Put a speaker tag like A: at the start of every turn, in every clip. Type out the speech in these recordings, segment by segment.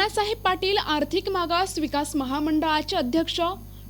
A: पाटील आर्थिक मागास विकास महामंडळाचे अध्यक्ष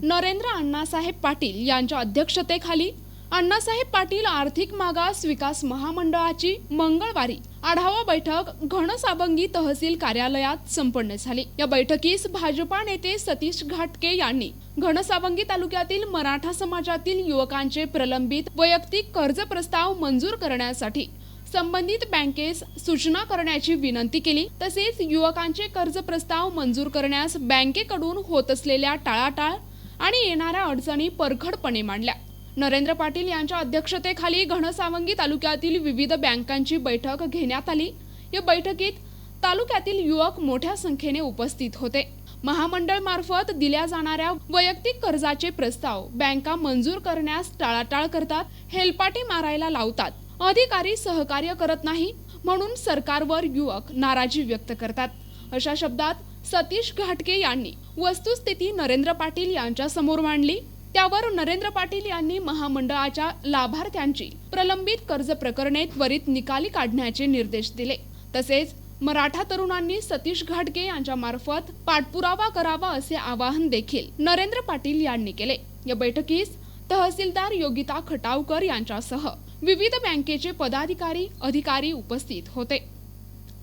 A: नरेंद्र अण्णासाहेब पाटील यांच्या अध्यक्षतेखाली अण्णासाहेब पाटील आर्थिक मागास विकास महामंडळाची मंगळवारी आढावा बैठक घनसाबंगी तहसील कार्यालयात संपन्न झाली. या बैठकीस भाजपा नेते सतीश घाटके यांनी घनसावंगी तालुक्यातील मराठा समाजातील युवकांचे प्रलंबित वैयक्तिक कर्ज प्रस्ताव मंजूर करण्यासाठी संबंधित बँकेस सूचना करण्याची विनंती केली. तसेच युवकांचे कर्ज प्रस्ताव मंजूर करण्यास बँकेकडून होत असलेल्या टाळाटाळ आणि येणाऱ्या अडचणी परखडपणे मांडल्या. नरेंद्र पाटील यांच्या अध्यक्षतेखाली घनसावंगी तालुक्यातील विविध बँकांची बैठक घेण्यात आली. या बैठकीत तालुक्यातील युवक मोठ्या संख्येने उपस्थित होते. महामंडळ मार्फत दिल्या जाणाऱ्या वैयक्तिक कर्जाचे प्रस्ताव बँका मंजूर करण्यास टाळाटाळ करतात हेलपाटी मारायला लावतात. अधिकारी सहकार्य करत नाही म्हणून सरकारवर युवक नाराजी व्यक्त करतात. अशा शब्दात सतीश घाटके यांनी वस्तुस्थिती नरेंद्र पाटील यांच्या समोर मांडली. त्यावर नरेंद्र पाटील यांनी महामंडळाच्या लाभार्थ्यांची प्रलंबित कर्ज प्रकरणे त्वरित निकाली काढण्याचे निर्देश दिले. तसेच मराठा तरुणांनी सतीश घाटके यांच्या मार्फत पाठपुरावा करावा असे आवाहन देखील नरेंद्र पाटील यांनी केले. या बैठकीस तहसीलदार योगिता खटावकर यांच्यासह विविध बँकेचे पदाधिकारी अधिकारी उपस्थित होते.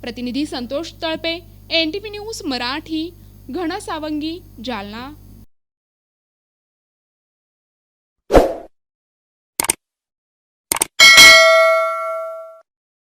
A: प्रतिनिधी Santosh Talpe N T V news Marathi Ghansawangi Jalna.